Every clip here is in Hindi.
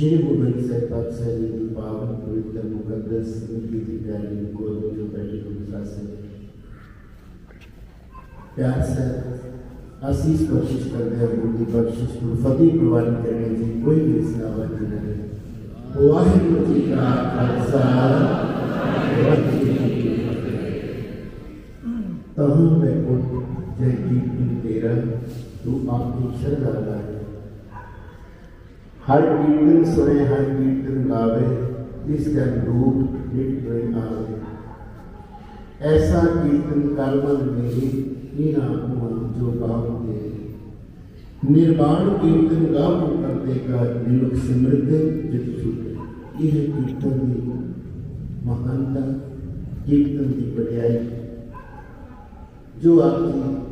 श्री गुरु सहपद शरीर पावन पवित्र मुकदस की प्यारी को जो बैठे गुफा से प्यार से आशीष कोशिश कर रहे हैं बख्शिश को फतेह प्रदान करने की कोई भी इस्लामाबाद नहीं है। वाहिगुरु जी का खालसा। तहु में उठ, जय तेरा, तू आपकी शरण आ High सोए Sway, High Kirtan Gave, this can do victory Gave. ऐसा कीर्तन कर्मन मेरे इन आत्मा जो गाँव दे। निर्माण कीर्तन गाँव करते का निरुक समृद्ध जित यह कीर्तन की महानता कीर्तन की बढ़ियाई जो आपकी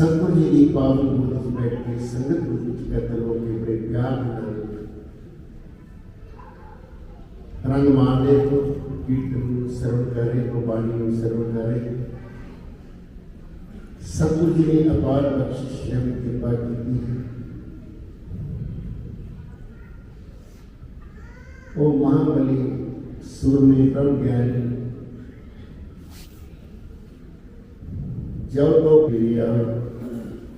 सतगुरु जी की पावन गुरु बैठ के संगत गुरु जी का तलो के बड़े प्यार रंग मान रहे हो कीर्तन श्रवण कर रहे हो वाणी श्रवण कर रहे। हो सतगुरु जी ने अपार बख्शिश हमें कृपा की थी। ओ महाबली, सुर में प्रभु ज्ञानी। जब लोग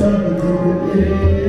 sun will be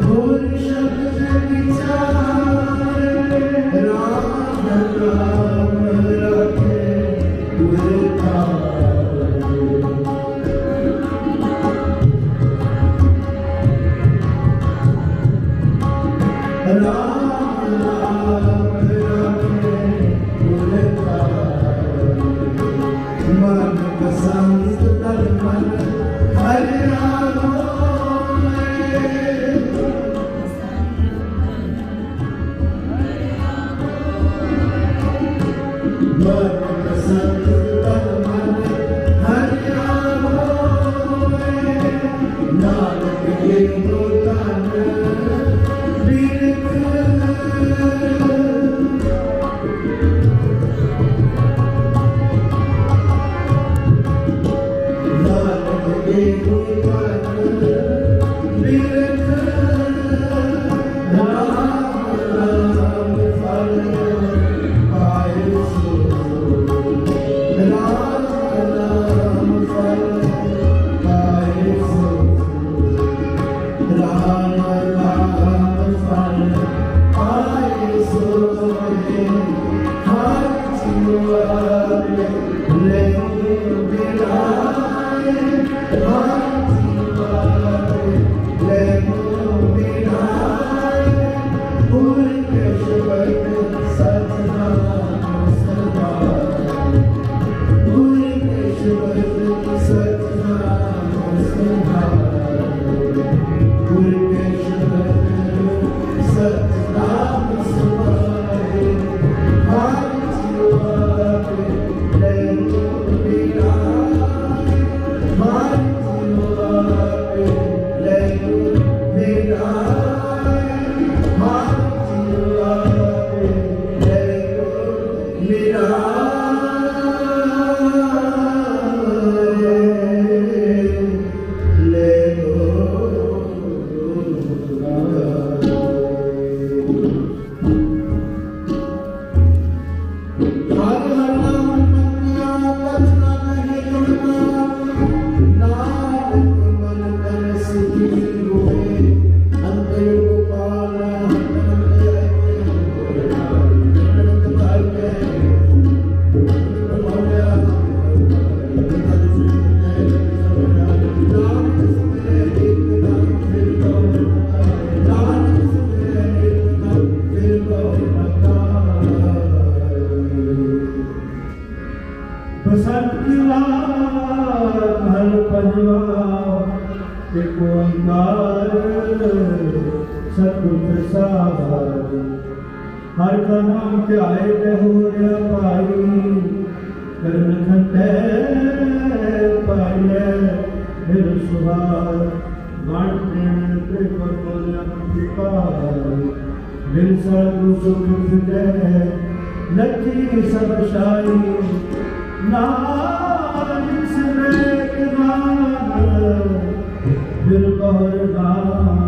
Oh. Thank you. ਹਰ ਕਦਮ ਧਿਆਏ ਤੇ ਹੋਰਿਆ ਭਾਈ ਕਰਨ ਖੰਡੈ ਪਾਈਐ, ਫਿਰ ਸੁਭਾਰ ਵੰਡਣ ਤੇ ਕੋਲ ਅੰਤਿਕਾਰ ਮਿਲ ਸਰਬ ਸੁਖ ਦੇ ਲੱਖੀ ਸਭ ਸ਼ਾਈ ਨਾਨਕ ਸਿਮਰੈ ਕਨਾਨ ਫਿਰ ਬਹਰ ਨਾਮ।